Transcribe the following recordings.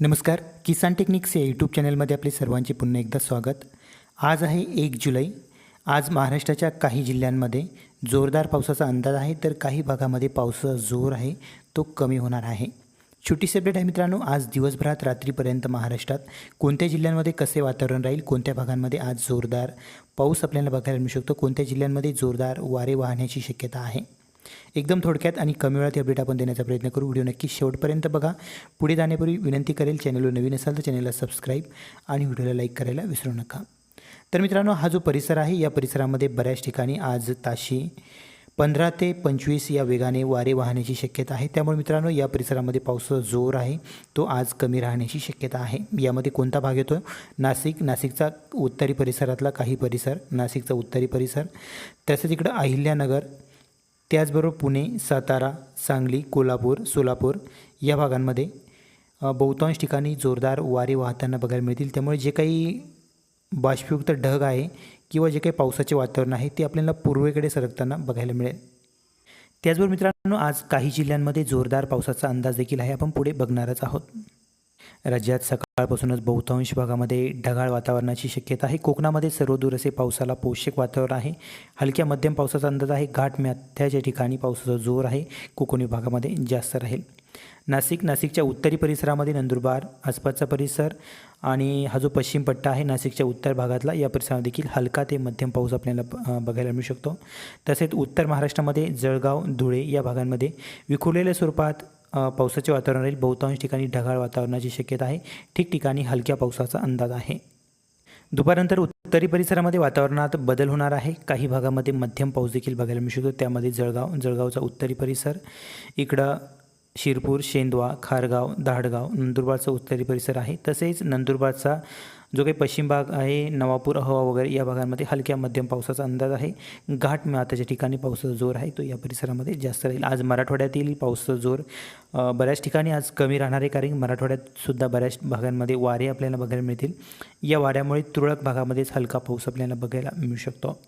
नमस्कार. किसान टेक्निक्स या यूट्यूब चॅनलमध्ये आपले सर्वांचे पुन्हा एकदा स्वागत. आज आहे एक जुलै. आज महाराष्ट्राच्या काही जिल्ह्यांमध्ये जोरदार पावसाचा अंदाज आहे तर काही भागामध्ये पावसाचा जोर आहे तो कमी होणार आहे. छोटी अपडेट आहे मित्रांनो आज दिवसभरात रात्रीपर्यंत महाराष्ट्रात कोणत्या जिल्ह्यांमध्ये कसे वातावरण राहील कोणत्या भागांमध्ये आज जोरदार पाऊस आपल्याला बघायला मिळू शकतो कोणत्या जिल्ह्यांमध्ये जोरदार वारे वाहण्याची शक्यता आहे? एकदम थोडक्यात आणि कमी वेळात अपडेट आपण देण्याचा प्रयत्न करू. व्हिडिओ नक्की शेवटपर्यंत बघा. पुढे जाण्यापूर्वी विनंती करेल चॅनलवर नवीन असाल तर चॅनलला सबस्क्राईब आणि व्हिडिओला लाईक करायला विसरू नका. तर मित्रांनो हा जो परिसर आहे या परिसरामध्ये बऱ्याच ठिकाणी आज ताशी पंधरा ते पंचवीस या वेगाने वारे वाहण्याची शक्यता आहे. त्यामुळे मित्रांनो या परिसरामध्ये पावसाचा जोर आहे. तो आज कमी राहण्याची शक्यता आहे. यामध्ये कोणता भाग येतो? नाशिक. नाशिकचा उत्तरी परिसरातला काही परिसर. नाशिकचा उत्तरी परिसर. तसेच इकडं अहिल्यानगर त्याचबरोबर पुणे सातारा सांगली कोल्हापूर सोलापूर या भागांमध्ये बहुतांश ठिकाणी जोरदार वारे वाहताना बघायला मिळतील. त्यामुळे जे काही बाष्पयुक्त ढग आहे किंवा जे काही पावसाचे वातावरण आहे ते आपल्याला पूर्वेकडे सरकताना बघायला मिळेल. त्याचबरोबर मित्रांनो आज काही जिल्ह्यांमध्ये जोरदार पावसाचा अंदाज देखील आहे. आपण पुढे बघणारच आहोत. राज्यात सकाळपासूनच बहुतांश भागामध्ये ढगाळ वातावरणाची शक्यता आहे. कोकणामध्ये सर्वदूर असे पावसाला पोषक वातावरण आहे. हलक्या मध्यम पावसाचा अंदाज आहे. घाट मध्याच्या ठिकाणी पावसाचा जोर आहे. कोकणी विभागामध्ये जास्त राहील. नाशिक नाशिकच्या उत्तरी परिसरामध्ये नंदुरबार आसपासचा परिसर आणि हा जो पश्चिम पट्टा आहे नाशिकच्या उत्तर भागातला या परिसरात देखील हलका ते मध्यम पाऊस आपल्याला बघायला मिळू शकतो. तसेच उत्तर महाराष्ट्रामध्ये जळगाव धुळे या भागांमध्ये विखुरलेल्या स्वरूपात पावसाचे वातावरण राहील. बहुतांश ठिकाणी ढगाळ वातावरणाची शक्यता आहे. ठिकठिकाणी हलक्या पावसाचा अंदाज आहे. दुपारनंतर उत्तरी परिसरामध्ये वातावरणात बदल होणार आहे. काही भागामध्ये मध्यम पाऊस देखील बघायला मिळू शकतो. त्यामध्ये जळगाव जळगावचा उत्तरी परिसर इकडं शिरपूर शेंदवा खारगाव दाहडगाव नंदुरबारचा उत्तरी परिसर आहे. तसेच नंदुरबारचा जो काही पश्चिम भाग आहे नवापूर अहवा वगैरे या भागांमध्ये हलक्या मध्यम पावसाचा अंदाज आहे. घाट माताच्या ठिकाणी पावसाचा जोर आहे तो या परिसरामध्ये जास्त राहील. आज मराठवाड्यातील पावसाचा जोर बऱ्याच ठिकाणी आज कमी राहणार आहे कारण मराठवाड्यातसुद्धा बऱ्याच भागांमध्ये वारे आपल्याला बघायला मिळतील. या वाऱ्यामुळे तुरळक भागामध्येच हलका पाऊस आपल्याला बघायला मिळू शकतो.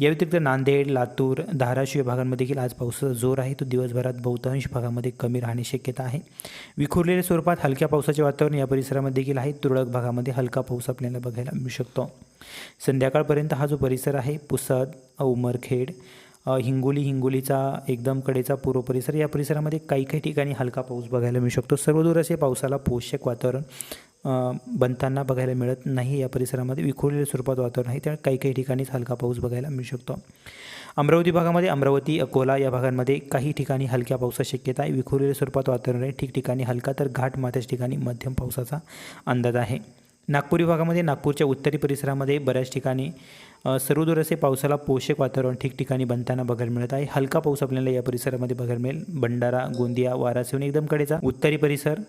या व्यतिरिक्त नांदेड लातूर धाराशिव भागांमध्ये देखील आज पावसाचा जोर आहे. तो दिवसभरात बहुतांश भागामध्ये कमी राहण्याची शक्यता आहे. विखुरलेल्या स्वरूपात हलक्या पावसाचे वातावरण या परिसरामध्ये देखील आहे. तुरळक भागामध्ये हलका पाऊस आपल्याला बघायला मिळू शकतो. संध्याकाळपर्यंत हा जो परिसर आहे पुसद उमरखेड हिंगोली हिंगोलीचा एकदम कडेचा पूर्व परिसर या परिसरामध्ये काही काही ठिकाणी हलका पाऊस बघायला मिळू शकतो. सर्वदूर असे पावसाला पोषक वातावरण बनताना बघायला मिळत नाही या परिसरामध्ये. विखुरलेल्या स्वरूपात वातावरण आहे. त्यामुळे काही काही ठिकाणीच हलका पाऊस बघायला मिळू शकतो. अमरावती भागामध्ये अमरावती अकोला या भागांमध्ये काही ठिकाणी हलक्या पावसाची शक्यता आहे. विखुरलेल्या स्वरूपात वातावरण आहे. ठिकठिकाणी हलका तर घाट माथ्याच्या ठिकाणी मध्यम पावसाचा अंदाज आहे. नागपूर विभागामध्ये नागपूरच्या उत्तरी परिसरामध्ये बऱ्याच ठिकाणी सर्वदूर असे पावसाला पोषक वातावरण ठिकठिकाणी बनताना बघायला मिळत आहे. हलका पाऊस आपल्याला या परिसरामध्ये बघायला मिळेल. भंडारा गोंदिया वारासिवनी एकदम कडेचा. उत्तरी परिसर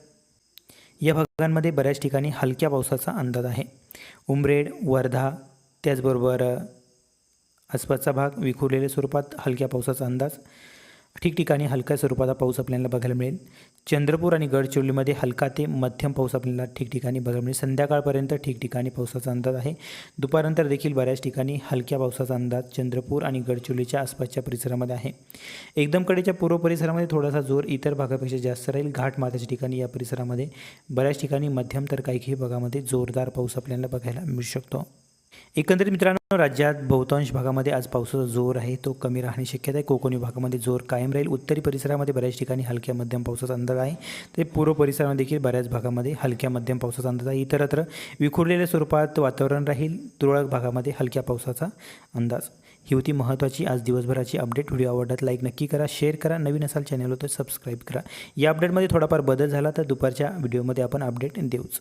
या भागांमध्ये बऱ्याच ठिकाणी हलक्या पावसाचा अंदाज आहे. उमरेड वर्धा त्याचबरोबर आसपासचा भाग विखुरलेल्या स्वरूपात हलक्या पावसाचा अंदाज ठिकठिकाणी हलक्या स्वरूपाचा पाऊस आपल्याला बघायला मिळेल. चंद्रपूर आणि गडचिरोलीमध्ये हलका ते मध्यम पाऊस आपल्याला ठिकठिकाणी बघायला मिळेल. संध्याकाळपर्यंत ठिकठिकाणी पावसाचा अंदाज आहे. दुपारनंतर देखील बऱ्याच ठिकाणी हलक्या पावसाचा अंदाज चंद्रपूर आणि गडचिरोलीच्या आसपासच्या परिसरामध्ये आहे. एकदम कडेच्या पूर्व परिसरामध्ये थोडासा जोर इतर भागापेक्षा जास्त राहील. घाट माथ्याच्या ठिकाणी या परिसरामध्ये बऱ्याच ठिकाणी मध्यम तर काही काही भागामध्ये जोरदार पाऊस आपल्याला बघायला मिळू शकतो. एकंदरीत मित्रांनो राज्यात बहुतांश भागामध्ये आज पावसाचा जोर आहे. तो कमी राहण्याची शक्यता आहे. कोकणी भागामध्ये जोर कायम राहील. उत्तरी परिसरामध्ये बऱ्याच ठिकाणी हलक्या मध्यम पावसाचा अंदाज आहे. ते पूर्व परिसरामध्ये देखील बऱ्याच भागामध्ये हलक्या मध्यम पावसाचा अंदाज आहे. इतरत्र विखुरलेल्या स्वरूपात वातावरण राहील. तुरळक भागामध्ये हलक्या पावसाचा अंदाज. ही होती महत्त्वाची आज दिवसभराची अपडेट. व्हिडिओ आवडतात लाईक नक्की करा शेअर करा. नवीन असाल चॅनलवर तर सबस्क्राईब करा. या अपडेटमध्ये थोडाफार बदल झाला तर दुपारच्या व्हिडिओमध्ये आपण अपडेट देऊच.